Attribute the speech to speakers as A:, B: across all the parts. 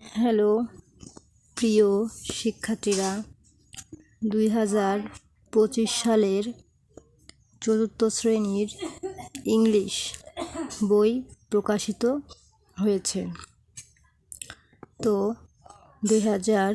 A: Hello, প্রিয় শিক্ষার্থীরা, দুই হাজার পঁচিশ সালের চতুর্থ শ্রেণির ইংলিশ বই প্রকাশিত হয়েছে। তো, দুই হাজার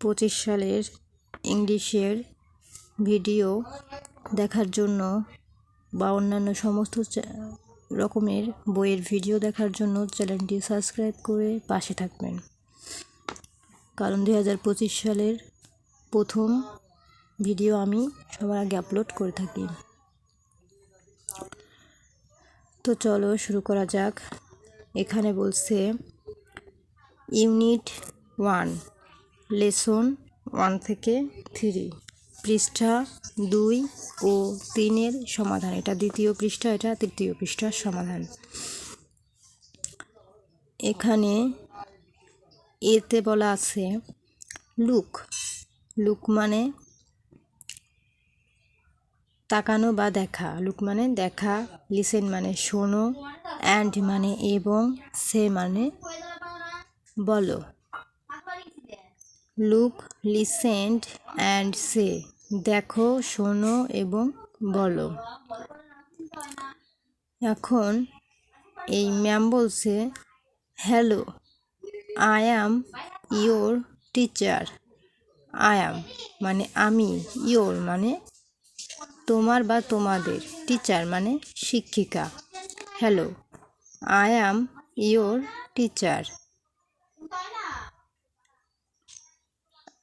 A: পঁচিশ সালের ইংলিশের ভিডিও দেখার জন্য বা অন্যান্য সমস্ত চা- রকমের বইয়ের ভিডিও দেখার জন্য চ্যানেলটি সাবস্ক্রাইব করে পাশে থাকবেন। কারণ দুই হাজার পঁচিশ সালের প্রথম ভিডিও আমি সবার আগে আপলোড করে থাকি। তো চলো শুরু করা যাক। এখানে বলছে, ইউনিট ওয়ান, লেসন ওয়ান থেকে থ্রি। পৃষ্ঠা দুই ও তিনের সমাধান। এটা দ্বিতীয় পৃষ্ঠা, এটা তৃতীয় পৃষ্ঠার সমাধান। এখানে এতে বলা আছে, লুক। লুক মানে তাকানো বা দেখা। লুক মানে দেখা, লিসেন মানে শোনো, অ্যান্ড মানে এবং সে মানে বলো। Look, listened and say. দেখো, শোনো এবং বলো। এখন এই ম্যাম বলছে, hello, I am your teacher. I am মানে আমি ইয়োর মানে তোমার বা তোমাদের, টিচার মানে শিক্ষিকা। Hello, I am your teacher.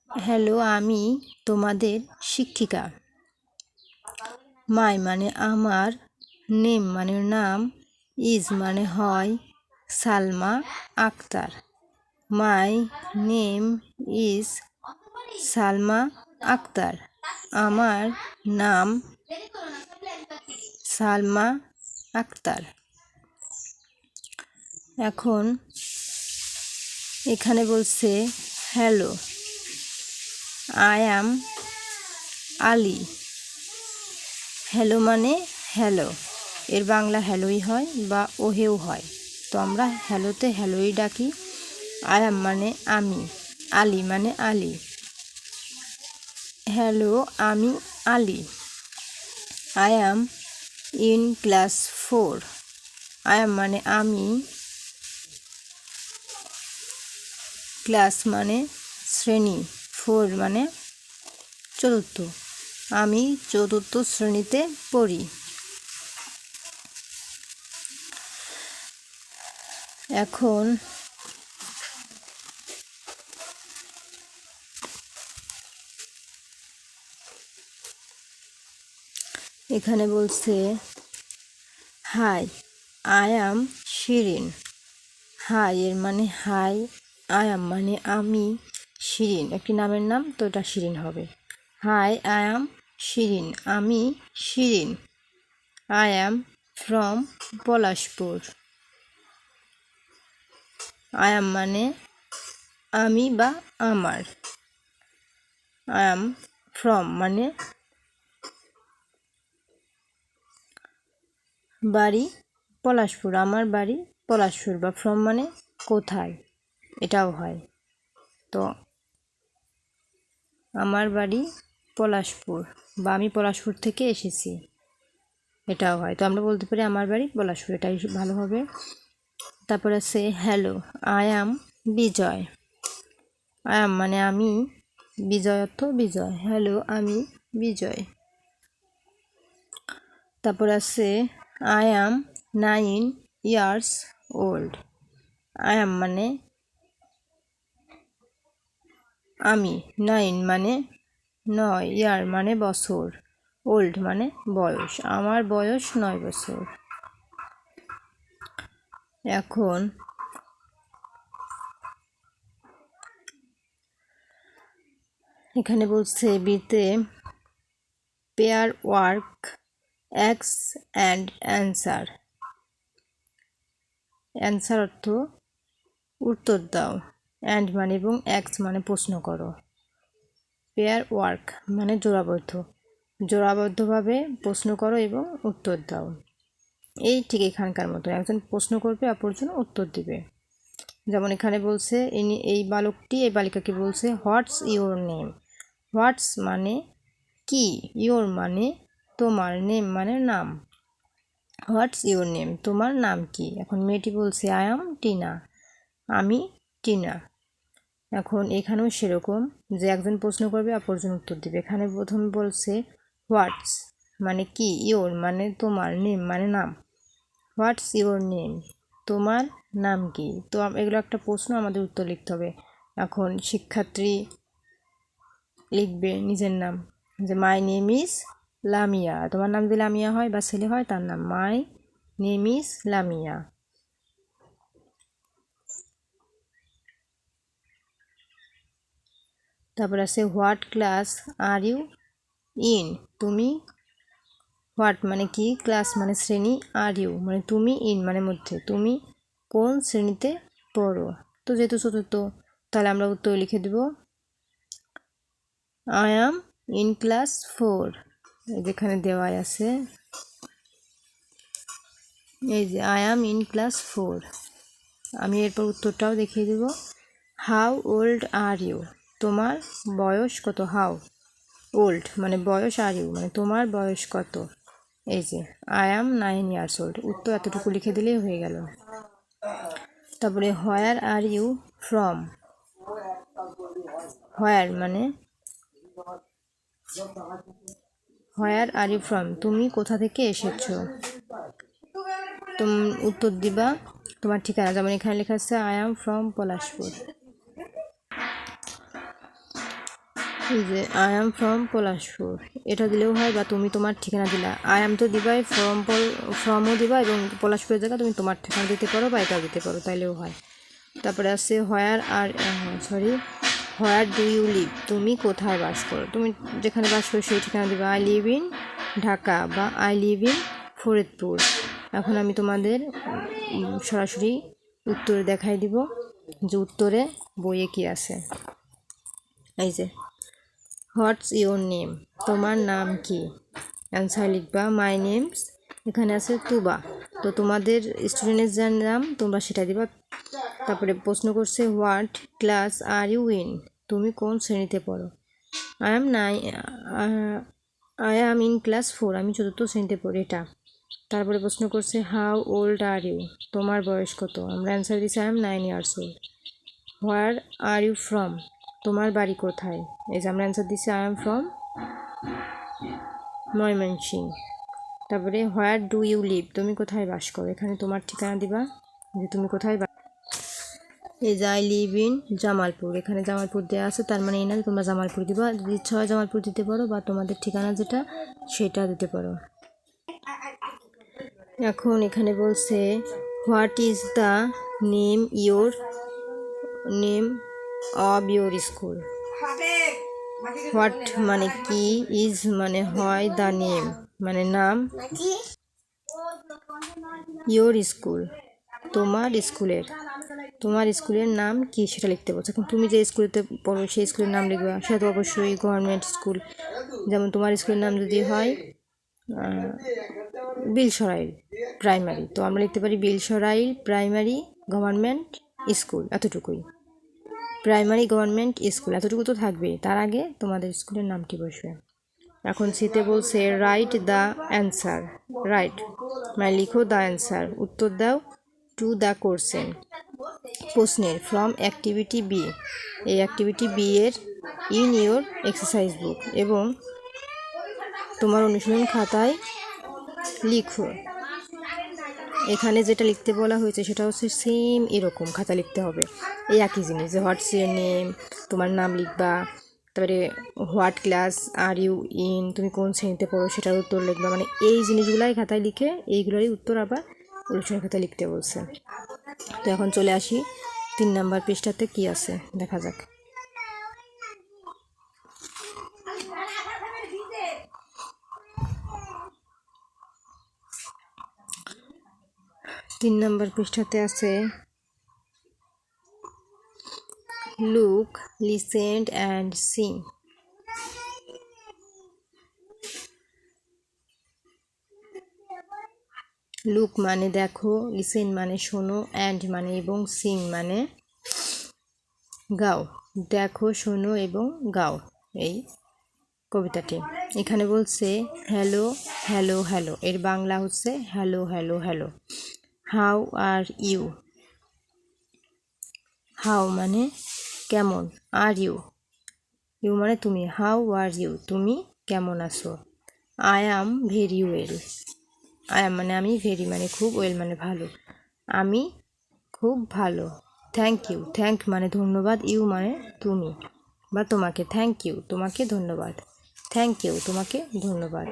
A: Hello, আমি তোমাদের শিক্ষিকা। মাই মানে আমার, নেম মানে নাম, ইজ মানে হয় Salma Akhtar. My name is Salma Akhtar. আমার নাম সালমা আক্তার। এখন এখানে বলছে, hello. I am Ali hello মানে হ্যালো এর বাংলা হ্যালোই হয় বা ওহেও হয়। তো আমরা হ্যালোতে হ্যালোই ডাকি। আই অ্যাম মানে আমি। আলি মানে আলি হ্যালো আমি Ali I am in class four I am মানে আমি। ক্লাস মানে শ্রেণি। ফোর মানে চতুর্থ। আমি চতুর্থ শ্রেণীতে পড়ি। এখন এখানে বলছে, hi, I am Shirin. Hi এর মানে হাই, আই অ্যাম মানে আমি। শিরিন, একটি নামের নাম, তো এটা শিরিন হবে। হাই, আই অ্যাম শিরিন, আমি Shirin. I am from Palashpur. I am মানে আমি বা আমার। আই অ্যাম ফ্রম মানে বাড়ি পলাশপুর, আমার বাড়ি পলাশপুর, বা ফ্রম মানে কোথায়, এটাও হয়। তো আমার বাড়ি পলাশপুর বা আমি পলাশপুর থেকে এসেছি। এটাও হয়। তো আমরা বলতে পারি আমার বাড়ি পলাশপুর, এটাই ভালো হবে। তারপর আছে hello I am Bijoy I am মানে আমি বিজয় অর্থ বিজয়। হ্যালো আমি বিজয়. তারপর আছে I am nine years old I am মানে আমি, নাইন মানে নয়, ইয়ার মানে বছর, ওল্ড মানে বয়স, আমার বয়স নয় বছর। এখন এখানে বলছে বিতে পেয়ার ওয়ার্ক, এক্স অ্যান্ড অ্যান্সার। অ্যান্সার অর্থ উত্তর দাও। অ্যান্ড মানে এবং অ্যাক্স মানে প্রশ্ন করো। পেয়ার ওয়ার্ক মানে জোড়াবদ্ধ। জোড়াবদ্ধভাবে প্রশ্ন করো এবং উত্তর দাও। এই ঠিক এখানকার মতো। একজন প্রশ্ন করবে, অপরজন উত্তর দিবে। যেমন এখানে বলছে, ইনি এই বালকটি, এই বালিকাকে বলছে, হোয়াটস ইওর নেম? হোয়াটস মানে কি? ইওর মানে তোমার নেম মানে নাম। হোয়াটস ইওর নেম, তোমার নাম কি? এখন মেয়েটি বলছে, আই এম টিনা। আমি টিনা এখন এখানেও সেরকম যে একজন প্রশ্ন করবে অপরজন উত্তর দেবে। এখানে প্রথম বলছে হোয়াটস মানে কি? ইওর মানে তোমার নেম মানে নাম। হোয়াটস ইওর নেম তোমার নাম কি? তো এগুলো একটা প্রশ্ন, আমাদের উত্তর লিখতে হবে। এখন শিক্ষার্থী লিখবে নিজের নাম। যে মাই নেম ইজ লামিয়া তোমার নাম যদি লামিয়া হয় বা ছেলে হয়, তার নাম মাই নেম ইজ লামিয়া তারপর আছে what class are you in? তুমি হোয়াট মানে কি? ক্লাস মানে শ্রেণি, আর ইউ মানে তুমি ইন মানে মধ্যে। তুমি কোন শ্রেণীতে পড়ো? তো যেহেতু চতুর্থ, তাহলে আমরা উত্তর লিখে দেব। I am in class four এই যেখানে দেওয়াই আছে। এই যে I am in class four আমি এরপর উত্তরটাও দেখিয়ে দেব। হাউ ওল্ড আর ইউ তোমার বয়স কত? হাউ ওল্ড মানে বয়স আর ইউ মানে তোমার বয়স কত? এই যে I am nine years old উত্তর এতটুকু লিখে দিলেই হয়ে গেল। তারপরে where are you from where মানে হোয়ার আর ইউ ফ্রম তুমি কোথা থেকে এসেছ? তুম, উত্তর দিবা। তোমার ঠিকানা, যেমন এখানে লেখা আছে আই অ্যাম ফ্রম পলাশপুর এই যে আই অ্যাম ফ্রম পলাশপুর এটা দিলেও হয় বা তুমি তোমার ঠিকানা দিলা। আই অ্যাম তো দিবাই ফ্রম পল ফ্রমও দিবা এবং পলাশপুরের জায়গা তুমি তোমার ঠিকানা দিতে পারো বা এটাও দিতে পারো, তাইলেও হয়। তারপরে আছে where are sorry where do you live তুমি কোথায় বাস করো? তুমি যেখানে বাস করো সেই ঠিকানা দিবা। আই লিভ ইন ঢাকা বা আই লিভ ইন ফরিদপুর এখন আমি তোমাদের সরাসরি উত্তরে দেখাই দিব যে উত্তরে বইয়ে কি আছে। এই যে হোয়াটস ইউর নেম? তোমার নাম কি? অ্যান্সার লিখবা, মাই নেমস। এখানে আছে তুবা। তো তোমাদের স্টুডেন্টের যার নাম, তোমরা সেটা দিবা। তারপরে প্রশ্ন করছে, what class are you in? তুমি কোন শ্রেণীতে পড়ো? আই এম নাই I am in class four, আমি চতুর্থ শ্রেণীতে পড়ি, এটা। তারপরে প্রশ্ন করছে, হাউ ওল্ড আর ইউ? তোমার বয়স কত? আমরা অ্যান্সার দিচ্ছি I am nine years old. Where are you from? তোমার বাড়ি কোথায়? এই যে আমরা অ্যান্সার দিচ্ছি আই এম ফ্রম ময়মনসিং তারপরে হোয়ার ডু ইউ লিভ তুমি কোথায় বাস করো? এখানে তোমার ঠিকানা দিবা? যে তুমি কোথায় বাস এই যে আই লিভ ইন জামালপুর এখানে জামালপুর দেওয়া আছে, তার মানে এই না তোমরা জামালপুর দিবা। যদি ইচ্ছা হয় জামালপুর দিতে পারো, বা তোমাদের ঠিকানা যেটা, সেটা দিতে পারো। এখন এখানে বলছে what is the name your name of your school. What মানে কি? ইজ মানে হয় দ্য নেম মানে নাম? Your school. তোমার স্কুলের। তোমার স্কুলের নাম কি সেটা লিখতে বলছে? এখন তুমি যে স্কুলেতে পড়ো সেই স্কুলের নাম লিখবে। সেটা তো অবশ্যই গভর্নমেন্ট স্কুল যেমন তোমার স্কুলের নাম যদি হয় আহ, বিলসরাইল প্রাইমারি তো আমরা লিখতে পারি বিলসরাইল প্রাইমারি গভর্নমেন্ট স্কুল এতটুকুই। প্রাইমারি গভর্নমেন্ট স্কুল, এতটুকু তো থাকবে তার আগে তোমাদের স্কুলের নামটি বসবে? এখন শীতে বলছে রাইট দ্য অ্যান্সার রাইট মানে লিখো দ্য অ্যান্সার উত্তর দাও টু দ্য কোর্সেন প্রশ্নের ফ্রম অ্যাক্টিভিটি বি এই অ্যাক্টিভিটি বি এর ইন ইওর এক্সারসাইজ বুক এবং তোমার অনুশীলন খাতায় লিখো। এখানে যেটা লিখতে বলা হয়েছে সেটা হচ্ছে সেম এরকম খাতা লিখতে হবে। এই একই জিনিস, যে হোয়াটস ইউর নেম তোমার নাম লিখবা, তারপরে what class are you in তুমি কোন শ্রেণীতে পড়ো সেটার উত্তর লিখবা। মানে এই জিনিসগুলাই খাতায় লিখে এইগুলোরই উত্তর আবার অনুশীলন খাতায় লিখতে বলছে। তো এখন চলে আসি তিন নাম্বার পৃষ্ঠাতে কি আছে, দেখা যাক। তিন নম্বর পৃষ্ঠাতে আছে look listened and sing look মানে দেখো লিসেন মানে শোনো অ্যান্ড মানে এবং সিং মানে গাও। দেখো, শোনো এবং গাও। এই কবিতাটি। এখানে বলছে হ্যালো হ্যালো হ্যালো এর বাংলা হচ্ছে hello hello hello how are you how মানে কেমন? আর ইউ ইউ মানে তুমি। হাউ আর ইউ তুমি কেমন আছো? I am very well I am মানে আমি ভেরি মানে খুব ওয়েল মানে ভালো। আমি খুব ভালো। থ্যাংক ইউ থ্যাংক মানে ধন্যবাদ। ইউ মানে তুমি। বা তোমাকে থ্যাংক ইউ তোমাকে ধন্যবাদ। থ্যাংক ইউ তোমাকে ধন্যবাদ।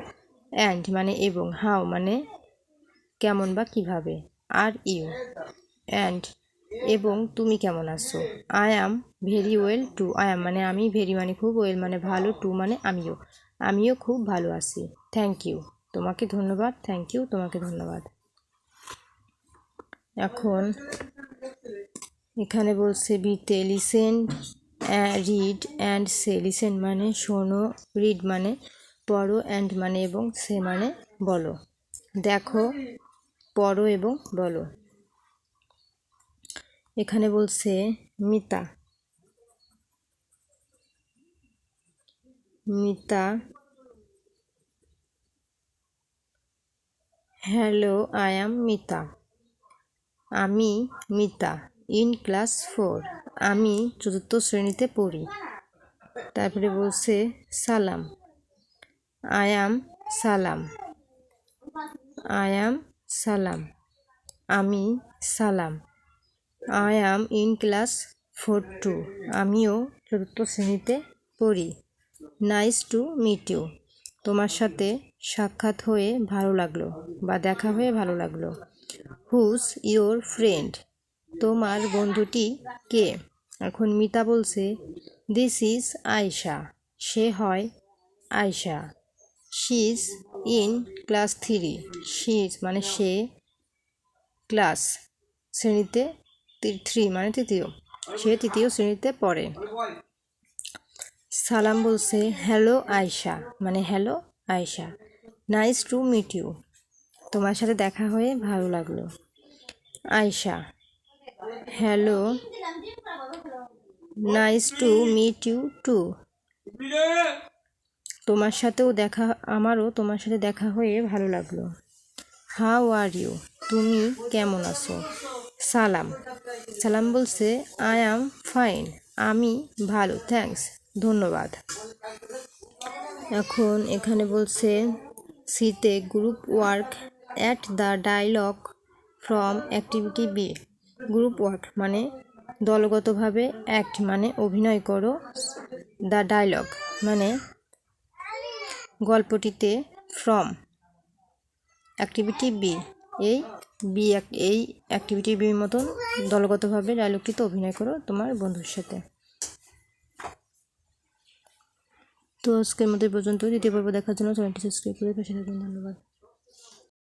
A: অ্যান্ড মানে এবং হাউ মানে কেমন বা কীভাবে? Are you. অ্যান্ড এবং তুমি কেমন আছো? I am very well too, I am মানে আমি ভেরি মানে খুব ওয়েল মানে ভালো, টু মানে আমিও। আমিও খুব ভালো আছি। Thank you. তোমাকে ধন্যবাদ, থ্যাংক ইউ, তোমাকে ধন্যবাদ। এখন এখানে বলছে বিতে listen read and say listen মানে শোনো রিড মানে পড়ো অ্যান্ড মানে এবং সে মানে বলো। দেখো পড়ো এবং বলো। এখানে বলছে, Mita. Mita. Hello, I am Mita. আমি মিতা, ইন ক্লাস ফোর। আমি চতুর্থ শ্রেণীতে পড়ি। তারপরে বলছে, সালাম। আই অ্যাম সালাম। আই অ্যাম সালাম। আমি Salam. I am in class four too আমিও চতুর্থ শ্রেণীতে পড়ি। নাইস টু মিট ইউ তোমার সাথে সাক্ষাৎ হয়ে ভালো লাগল বা দেখা হয়ে ভালো লাগল। হুজ ইয়োর ফ্রেন্ড তোমার বন্ধুটি কে? এখন মিতা বলছে দিস ইজ আয়শা সে হয় Ayesha. She's in class three she's মানে সে ক্লাস শ্রেণীতে থ্রি মানে তৃতীয়। সে তৃতীয় শ্রেণীতে পড়ে। সালাম বলছে হ্যালো আয়শা মানে hello Ayesha nice to meet you তোমার সাথে দেখা হয়ে ভালো লাগল। Ayesha hello nice to meet you too তোমার সাথেও দেখা, আমারও তোমার সাথে দেখা হয়ে ভালো লাগল। How are you? তুমি কেমন আছো? সালাম। সালাম বলছে, আই অ্যাম ফাইন। আমি ভালো, থ্যাঙ্কস, ধন্যবাদ। এখন এখানে বলছে, সিতে group work act the dialogue from activity B. Group work মানে দলগতভাবে অ্যাক্ট মানে অভিনয় করো, দ্য ডায়লগ মানে গল্পটিতে ফ্রম অ্যাক্টিভিটি বি। এই বি এই অ্যাক্টিভিটি বির মতন দলগতভাবে ডায়লগটিতে অভিনয় করো তোমার বন্ধুর সাথে। তো আজকের মধ্যে পর্যন্ত দ্বিতীয় পর্ব দেখার জন্য চ্যানেলটি সাবস্ক্রাইব করে পাশে থাকবেন ধন্যবাদ।